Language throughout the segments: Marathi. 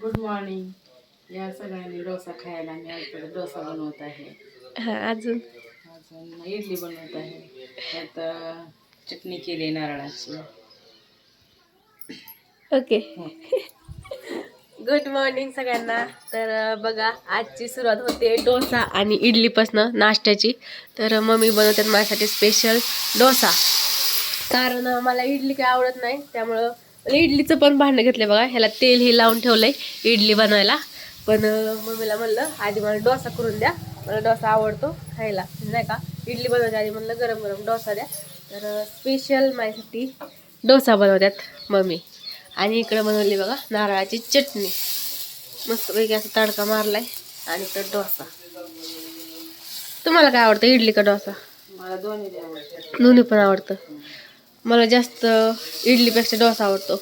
गुड मॉर्निंग या सगळ्यांनी डोसा खायला मी आज थोडा डोसा बनवत आहे. हा अजून? अजून इडली बनवत आहे. त्यात चटणी केली नारळाची. ओके. गुड मॉर्निंग सगळ्यांना. तर बघा आजची सुरुवात होते डोसा आणि इडलीपासनं नाश्त्याची. तर मम्मी बनवतात माझ्यासाठी स्पेशल डोसा. कारण मला इडली काय आवडत नाही त्यामुळं इडलीचं पण भांडं घेतलं बघा. ह्याला तेल हे लावून ठेवलंय इडली बनवायला. पण मम्मीला म्हणलं आधी मला डोसा करून द्या. मला डोसा आवडतो खायला. नाही का? इडली बनवायच्या आधी म्हणलं गरम गरम डोसा द्या. तर स्पेशल माझ्यासाठी डोसा बनवतात मम्मी. आणि इकडं बनवली बघा नारळाची चटणी. मस्तपैकी असा तडका मारलाय. आणि तर डोसा. तुम्हाला काय आवडतं? इडली का डोसा? मला दोन्ही दोन्ही पण आवडतं. मला जास्त इडलीपेक्षा डोसा आवडतो.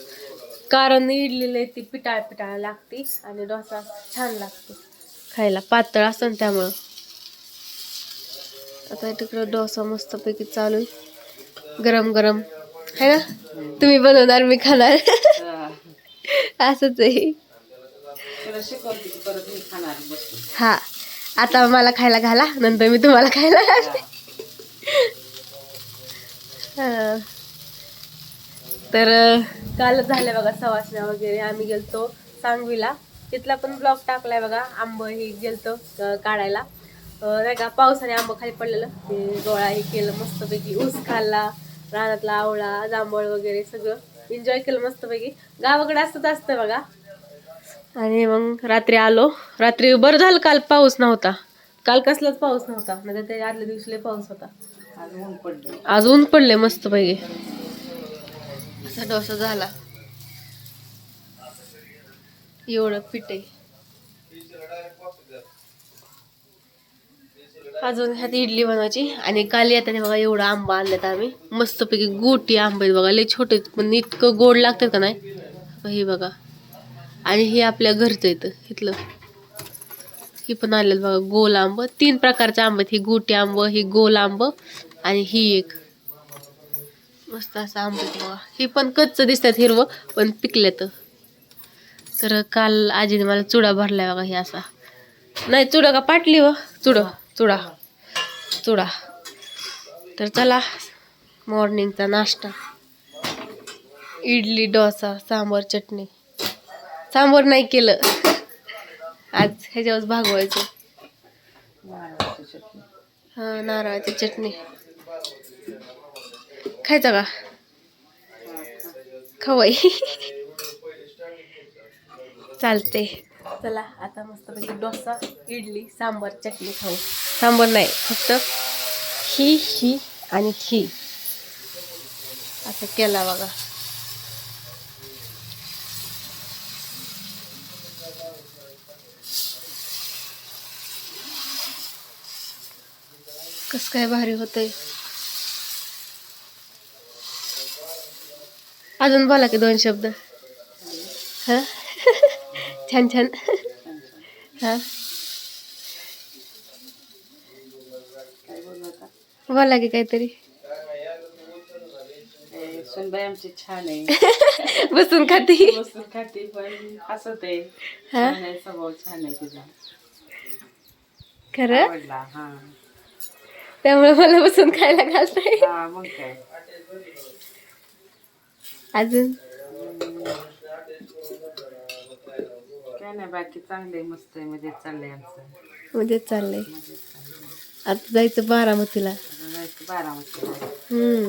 कारण इडलीला ती पिटाळ पिटाळ लागते आणि डोसा छान लागतो. खायला पातळ असतं त्यामुळं. आता तिकडं डोसा मस्तपैकी चालू आहे गरम गरम. है ना? तुम्ही बनवणार मी खाणार. असंच आहे. हा. आता मला खायला घाला नंतर मी तुम्हाला खायला घालते. हा. तर कालच झालं बघा सवासण्या वगैरे आम्ही गेलतो सांगवीला. तिथला पण ब्लॉग टाकलाय बघा आंब हे गेलतो काढायला. नाही का पावसाने आंब खाली पडलेलं. ते गोळा हे केलं मस्तपैकी ऊस खाल्ला रानातला आवळा जांभळ वगैरे सगळं एन्जॉय केलं मस्तपैकी. गावाकडे असतंच असतं बघा. आणि मग रात्री आलो. रात्री बरं झालं काल पाऊस नव्हता. काल कसलाच पाऊस नव्हता. म्हणजे ते आदल्या दिवशीला पाऊस होता. आज ऊन पडले आज ऊन पडले मस्त पैकी असा डोसा झाला. एवढं पीठ आहे. अजून ह्यात इडली बनवायची आणि काल येताना बघा एवढा आंबा आणल्यात आम्ही. मस्तपैकी गोटी आंबे आहेत बघा लय छोटे पण इतकं गोड लागतात का नाही? हे बघा. आणि हे आपल्या घरचं येतं इथलं. हे पण आलेलं बघा गोल आंब. तीन प्रकारचे आंबे आहेत. हे गोटी आंब ही गोल आंब आणि ही एक. मस्त असं आंबे आहेत बघा. ही पण कच्च दिसतात हिरवं पण पिकल्यात तर काल आजीने मला चुडा भरलाय बघा हे असा. नाही चुडा का पाटली व? चुड चुडा. चुडा. तर चला मॉर्निंगचा नाश्ता. इडली डोसा सांबर चटणी. सांबर नाही केलं. आज ह्याच्यावर भागवायचं. हा नारळाची चटणी. खायचा का? खवाई चालते चला आता मस्तपैकी डोसा इडली सांबर चटणी खाऊ. सांबर नाही फक्त ही ही आणि ही. असं केला बघा. कस काय भारी होतंय. अजून बोला की दोन शब्द. हा? छान छान. हा? बोलू की काहीतरी. ए, सुनबाई आमची छान आहे. बसून खाती. बसून खाते पण हसत आहे. छान आहे स्वभाव छान आहे तुझा खरं? त्यामुळे मला बसून खायला घालताय हा मग काय. अजून? काय नाही बाकी चांगले मस्त आहे मजेत चाललंय आमचं. म्हणजे चाललंय. मजेत चाललंय आता जायचं बारामतीला. आता जायचं बारामतीला. हम्म.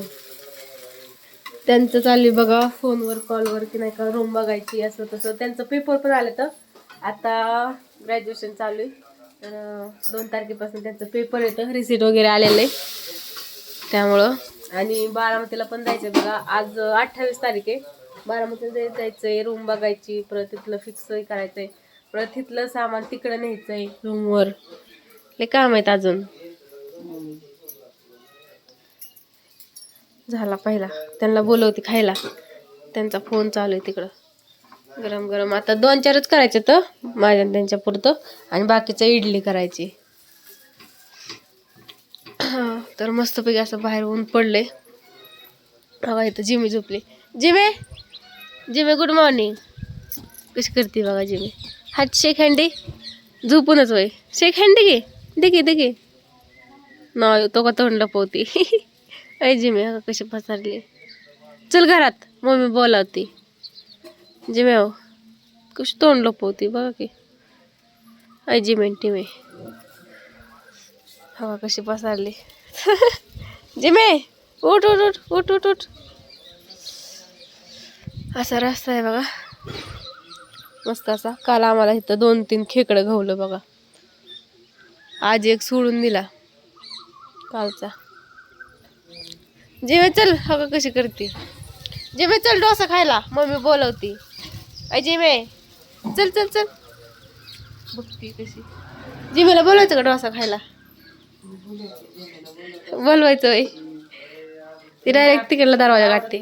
त्यांचं चालू बघा फोनवर कॉलवर की नाही का रूम बघायची असं तसं. त्यांचं पेपर पण आलं तर. आता ग्रॅज्युएशन चालू आहे. तर अं, दोन तारखेपासून त्यांचं पेपर येतं रिसिट वगैरे आलेलं आहे. त्यामुळं आणि बारामतीला पण जायचं आहे बघा. आज अठ्ठावीस तारीख आहे. बारामतीला जाय- जायचं आहे रूम बघायची परत तिथलं फिक्स करायचं आहे परत तिथलं सामान तिकडं न्यायचं आहे रूमवर हे काम आहेत अजून. झाला पहिला. त्यांना बोलवते खायला. त्यांचा फोन चालू आहे तिकडं. गरम गरम आता दोन चारच करायचे तर माझ्या त्यांच्या पुरतं. आणि बाकीचं इडली करायची. तर मस्तपैकी असं बाहेर ऊन पडले बघा इथं जिमी झोपली. जिमे? जिमे गुड मॉर्निंग कशी करते बघा जिमे. हात शेक हँडी झोपूनच वय शेक हँडी घे देखे देखी ना नाही तो का तोंड लपवती. ऐ जिमे हा कशी पसरली. चल घरात. मम्मी बोलावती. जिमे हो. कशी तोंड लपवती बघा की. ऐ जिमे टिमे. हवा कशी पसरली. जिमे उठ उठ उठ उठ उठ उठ. असा रस्ता आहे बघा. मस्त असा. काल आम्हाला इथं दोन तीन खेकडं घावलं बघा. आज एक सोडून दिला. कालचा. जेवे चल. हवा कशी करते? जेवे चल डोसा खायला. मम्मी बोलवती. अय जेवे चल चल चल. बघती कशी. जिमेला बोलायचं का डोसा खायला? बोलवायचं वय ती डायरेक्ट तिकडला दरवाजा गाठते.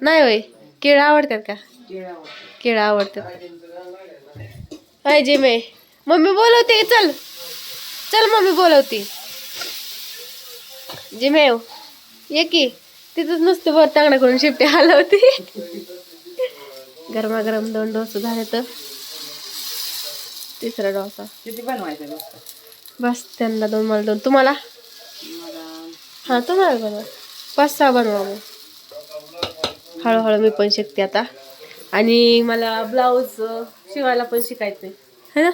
नाही वय केळं आवडतात का? केळं आवडतात. हाय जिमे. मम्मी बोलवते चल. चल मम्मी बोलवते. जिमे येऊ ये की. तिथंच नुसतं वर तांगडा करून शिफ्टी हलवते. गरमागरम दोन डोसे झाले तर. तिसरा डोसा. किती बनवायचं? बस त्यांना दोन मला दोन. तुम्हाला? हां तुम्हाला बनवा पाच सहा बनवा मग. हळूहळू मी पण शिकते आता. आणि मला ब्लाऊज शिवायला पण शिकायचं आहे है ना?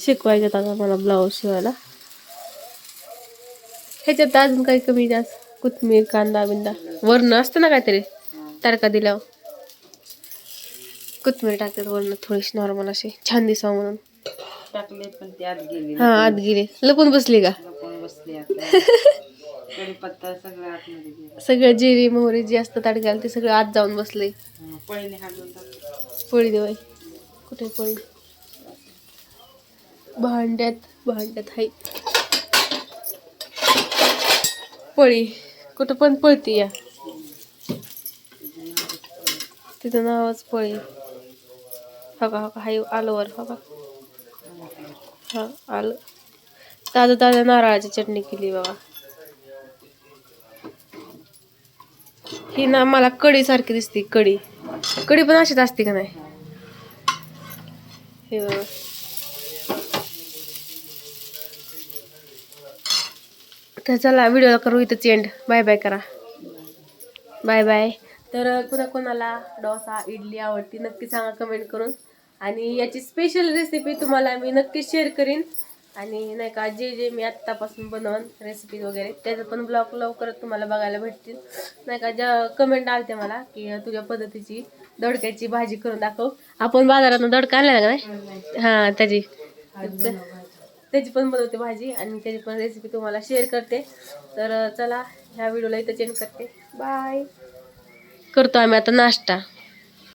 शिकवायचं आता मला ब्लाऊज शिवायला. ह्याच्यात अजून काही कमी जास्त. कोथमीर कांदा बिंदा. वरण असतं ना काहीतरी? तडका दिल्यावर. कोथमीर टाकतात वरण थोडीशी नॉर्मल अशी. छान दिसावं म्हणून. टाकले पण ते आत गेले. हा आत गेले. लपून बसली का? लपून बसले कढीपत्ता सगळं आतमध्ये गेलं. सगळं जिरी मोहरी जे असतं तडक्याला ते सगळं आत जाऊन बसले. हं, पळीने हालून टाकले. पोळी देवाय कुठे पोळी? भांड्यात भांड्यात हाय. पोळी. कुठं पण पळती या. तिथं नावच पोळी. हो का हो का हाय आलं वर हो का. हा आलं. ताजं ताजं नारळाची चटणी केली बाबा. ही ना मला कढीसारखी दिसते कढी कढी पण अशीच असते का नाही? हे बघा. तर चला व्हिडिओला करू इथंच एंड बाय बाय करा. बाय बाय तर कुणा कोणाला डोसा इडली आवडती नक्की सांगा कमेंट करून. आणि याची स्पेशल रेसिपी तुम्हाला मी नक्की शेअर करीन. आणि नाही का जे जे मी आत्तापासून बनवन रेसिपी वगैरे त्याचं पण ब्लॉग लवकरच तुम्हाला बघायला भेटतील. नाही का ज्या कमेंट आलते मला की तुझ्या पद्धतीची दडक्याची भाजी करून दाखव. आपण बाजारातून दडका आणला ना का नाही? हां त्याची. त्याची पण बनवते भाजी आणि त्याची पण रेसिपी तुम्हाला शेअर करते. तर चला ह्या व्हिडिओला इथं चेंज करते. बाय करतो आम्ही आता नाश्ता.